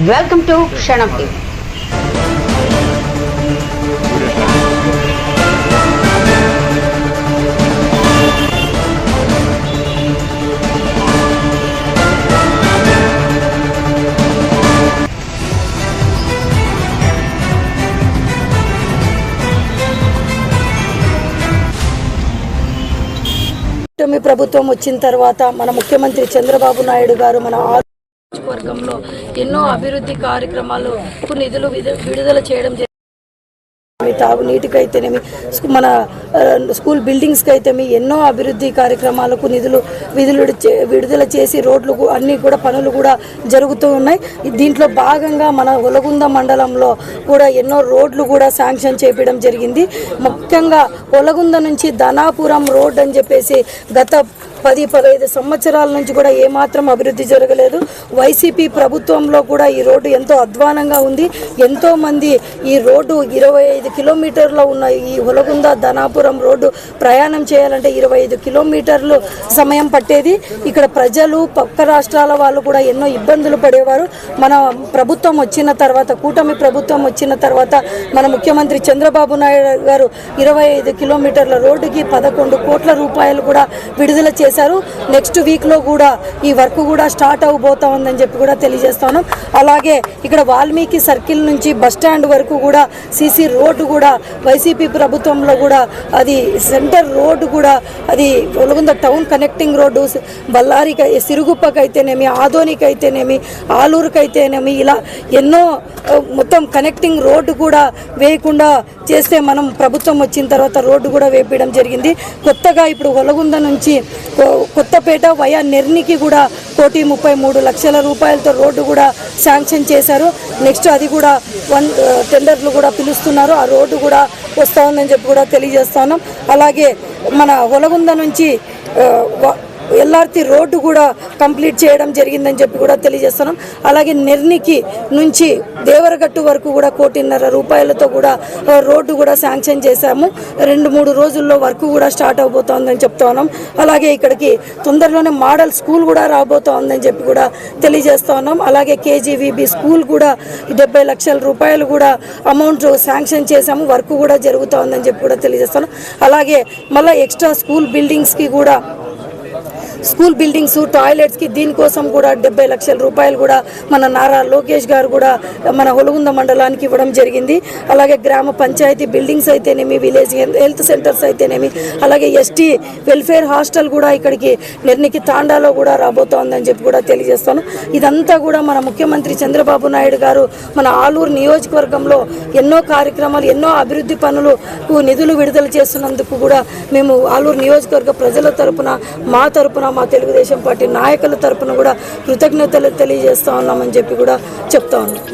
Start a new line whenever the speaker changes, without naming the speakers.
Welcome to క్షణం TV
కూటమి ప్రభుత్వం వచ్చిన తర్వాత మన ముఖ్యమంత్రి చంద్రబాబు నాయుడు గారు మన వర్గంలో ఎన్నో అభివృద్ధి కార్యక్రమాలు నిధులు విడుదల చేయడం జరిగింది. తాగునీటికి అయితేనేమి మన స్కూల్ బిల్డింగ్స్కి అయితేమి ఎన్నో అభివృద్ధి కార్యక్రమాలకు నిధులు విధులు చే- విడుదల చేసి రోడ్లు అన్నీ కూడా పనులు కూడా జరుగుతూ ఉన్నాయి. దీంట్లో భాగంగా మన ఒలగుంద మండలంలో కూడా ఎన్నో రోడ్లు కూడా శాంక్షన్ చేపించడం జరిగింది. ముఖ్యంగా ఒలగుంద నుంచి ధనాపురం రోడ్ అని చెప్పేసి గత పది పదహైదు సంవత్సరాల నుంచి కూడా ఏమాత్రం అభివృద్ధి జరగలేదు. వైసీపీ ప్రభుత్వంలో కూడా ఈ రోడ్డు ఎంతో అధ్వానంగా ఉంది. ఎంతోమంది ఈ రోడ్డు ఇరవై ఐదు కిలోమీటర్ల ఉన్న ఈ హులగుంద ధనాపురం రోడ్డు ప్రయాణం చేయాలంటే ఇరవై ఐదు కిలోమీటర్లు సమయం పట్టేది. ఇక్కడ ప్రజలు పక్క రాష్ట్రాల వాళ్ళు కూడా ఎన్నో ఇబ్బందులు పడేవారు. మన ప్రభుత్వం వచ్చిన తర్వాత కూటమి ప్రభుత్వం వచ్చిన తర్వాత మన ముఖ్యమంత్రి చంద్రబాబు నాయుడు గారు ఇరవై ఐదు కిలోమీటర్ల రోడ్డుకి పదకొండు కోట్ల రూపాయలు కూడా విడుదల చేశారు. నెక్స్ట్ వీక్లో కూడా ఈ వర్క్ కూడా స్టార్ట్ అవబోతా ఉందని చెప్పి కూడా తెలియజేస్తాను. అలాగే ఇక్కడ వాల్మీకి సర్కిల్ నుంచి బస్ స్టాండ్ వరకు కూడా సీసీ రోడ్డు కూడా వైసీపీ ప్రభుత్వంలో కూడా అది సెంటర్ రోడ్డు కూడా అది ఒలగుంద టౌన్ కనెక్టింగ్ రోడ్డు బళ్ళారికి సిరుగుప్పకి అయితేనేమి ఆలూరుకైతేనేమి అయితేనేమి ఆలూరుకి అయితేనేమి ఇలా ఎన్నో మొత్తం కనెక్టింగ్ రోడ్డు కూడా వేయకుండా చేస్తే మనం ప్రభుత్వం వచ్చిన తర్వాత రోడ్డు కూడా వేపించడం జరిగింది. కొత్తగా ఇప్పుడు ఒలగుంద నుంచి కొత్తపేట వయా నెర్నికి కూడా కోటి ముప్పై మూడు లక్షల రూపాయలతో రోడ్డు కూడా శాంక్షన్ చేశారు. నెక్స్ట్ అది కూడా వన్ టెండర్లు కూడా పిలుస్తున్నారు. ఆ రోడ్డు కూడా వస్తూ ఉందని చెప్పి కూడా తెలియజేస్తాను అలాగే మన ఒలగుంద నుంచి ఆ, ఎల్ఆర్తి రోడ్డు కూడా కంప్లీట్ చేయడం జరిగిందని చెప్పి కూడా తెలియజేస్తున్నాం. అలాగే నిర్నికి నుంచి దేవరగట్టు వరకు కూడా కోటిన్నర రూపాయలతో కూడా రోడ్డు కూడా శాంక్షన్ చేశాము. రెండు మూడు రోజుల్లో వర్క్ కూడా స్టార్ట్ అవబోతోందని చెప్తా ఉన్నాం. అలాగే ఇక్కడికి తొందరలోనే మోడల్ స్కూల్ కూడా రాబోతోందని చెప్పి కూడా తెలియజేస్తా ఉన్నాం. అలాగే కేజీవీబీ స్కూల్ కూడా డెబ్బై లక్షల రూపాయలు కూడా అమౌంట్ శాంక్షన్ చేశాము. వర్క్ కూడా జరుగుతోందని చెప్పి కూడా తెలియజేస్తాను. అలాగే మళ్ళీ ఎక్స్ట్రా స్కూల్ బిల్డింగ్స్కి కూడా స్కూల్ బిల్డింగ్స్ టాయిలెట్స్కి దీనికోసం కూడా డెబ్బై లక్షల రూపాయలు కూడా మన నారా లోకేష్ గారు కూడా మన హొలగుంద మండలానికి ఇవ్వడం జరిగింది. అలాగే గ్రామ పంచాయతీ బిల్డింగ్స్ అయితేనేమి విలేజ్ హెల్త్ సెంటర్స్ అయితేనేమి అలాగే ఎస్టీ వెల్ఫేర్ హాస్టల్ కూడా ఇక్కడికి నిర్నికి తాండాలో కూడా రాబోతోందని చెప్పి కూడా తెలియజేస్తాను. ఇదంతా కూడా మన ముఖ్యమంత్రి చంద్రబాబు నాయుడు గారు మన ఆలూరు నియోజకవర్గంలో ఎన్నో కార్యక్రమాలు ఎన్నో అభివృద్ధి పనులకు నిధులు విడుదల చేస్తున్నందుకు కూడా మేము ఆలూరు నియోజకవర్గ ప్రజల తరపున మా తరపున మా తెలుగుదేశం పార్టీ నాయకుల తరపున కూడా కృతజ్ఞతలు తెలియజేస్తా ఉన్నామని చెప్పి కూడా చెప్తా ఉన్నాం.